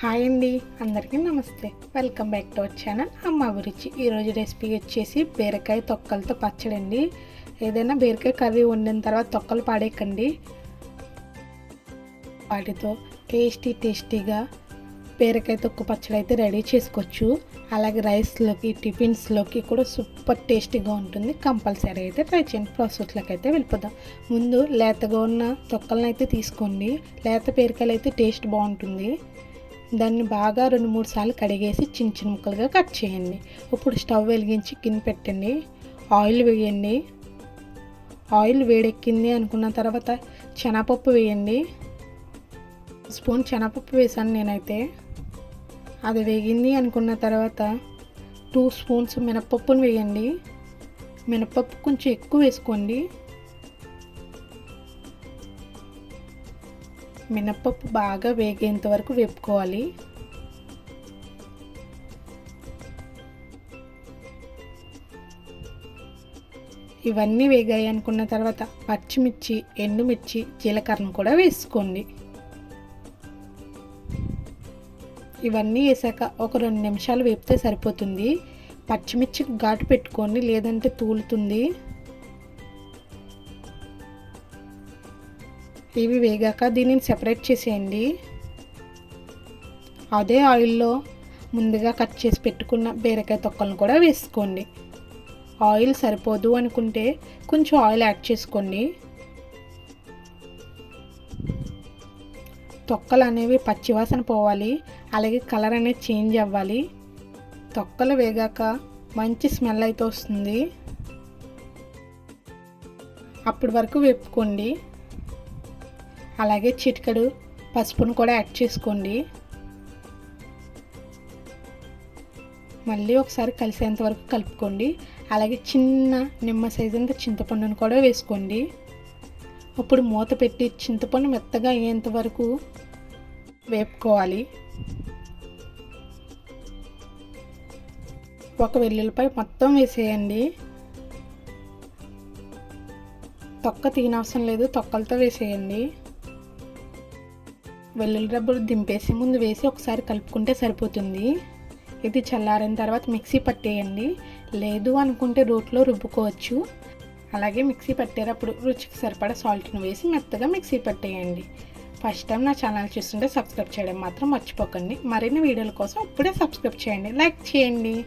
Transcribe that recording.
Hi అండి అందరికీ నమస్తే. Welcome back to our channel అమ్మ గురించి ఈరోజు రెసిపీ వచ్చేసి బీరకాయ తొక్కలతో పచ్చడి అండి. ఏదైనా బీరకాయ కర్రీ వండిన తర్వాత తొక్కలు పాడేయకండి. వాటితో టేస్టీ టేస్టీగా బీరకాయ తొక్కు పచ్చడి అయితే రెడీ చేసుకోవచ్చు. అలాగే రైస్లోకి టిఫిన్స్లోకి కూడా సూపర్ టేస్టీగా ఉంటుంది. కంపల్సరీ అయితే ట్రై చేయండి. ప్రాసెస్లోకి అయితే వెళ్ళిపోదాం. ముందు లేతగా ఉన్న తొక్కలను అయితే తీసుకోండి. లేత బీరకాయలు అయితే టేస్ట్ బాగుంటుంది. దాన్ని బాగా రెండు మూడు సార్లు కడిగేసి చిన్న చిన్న ముక్కలుగా కట్ చేయండి. ఇప్పుడు స్టవ్ వెలిగించి గిన్నె పెట్టండి. ఆయిల్ వేయండి. ఆయిల్ వేడెక్కింది అనుకున్న తర్వాత శనగపప్పు వేయండి. స్పూన్ శనగపప్పు వేసాను నేనైతే. అది వేగింది అనుకున్న తర్వాత టూ స్పూన్స్ మినపప్పును వేయండి. మినపప్పు కొంచెం ఎక్కువ వేసుకోండి. మినపప్పు బాగా వేగేంత వరకు వేపుకోవాలి. ఇవన్నీ వేగాయి అనుకున్న తర్వాత పచ్చిమిర్చి ఎండుమిర్చి జీలకర్రను కూడా వేసుకోండి. ఇవన్నీ వేసాక ఒక రెండు నిమిషాలు వేపితే సరిపోతుంది. పచ్చిమిర్చి ఘాటు పెట్టుకోండి లేదంటే తూలుతుంది. ఇవి వేగాక దీనిని సెపరేట్ చేసేయండి. అదే ఆయిల్లో ముందుగా కట్ చేసి పెట్టుకున్న బీరకాయ తొక్కలను కూడా వేసుకోండి. ఆయిల్ సరిపోదు అనుకుంటే కొంచెం ఆయిల్ యాడ్ చేసుకోండి. తొక్కలు అనేవి పచ్చివాసన పోవాలి. అలాగే కలర్ అనేది చేంజ్ అవ్వాలి. తొక్కలు వేగాక మంచి స్మెల్ అయితే వస్తుంది. అప్పటి వరకు వేపుకోండి. అలాగే చిటికడు పసుపును కూడా యాడ్ చేసుకోండి. మళ్ళీ ఒకసారి కలిసేంత వరకు కలుపుకోండి. అలాగే చిన్న నిమ్మ సైజు అంత చింతపండును కూడా వేసుకోండి. ఇప్పుడు మూత పెట్టి చింతపండు మెత్తగా అయ్యేంత వరకు వేపుకోవాలి. ఒక వెల్లుల్లిపై మొత్తం వేసేయండి. తొక్క తీనవసరం లేదు తొక్కలతో వేసేయండి. వెల్లుల్లి రబ్బలు దింపేసి ముందు వేసి ఒకసారి కలుపుకుంటే సరిపోతుంది. ఇది చల్లారిన తర్వాత మిక్సీ పట్టేయండి. లేదు అనుకుంటే రోట్లో రుబ్బుకోవచ్చు. అలాగే మిక్సీ పట్టేటప్పుడు రుచికి సరిపడా సాల్ట్ను వేసి మెత్తగా మిక్సీ పట్టేయండి. ఫస్ట్ టైం నా ఛానల్ చూస్తుంటే సబ్స్క్రైబ్ చేయడం మాత్రం మర్చిపోకండి. మరిన్ని వీడియోల కోసం ఇప్పుడే సబ్స్క్రైబ్ చేయండి. లైక్ చేయండి.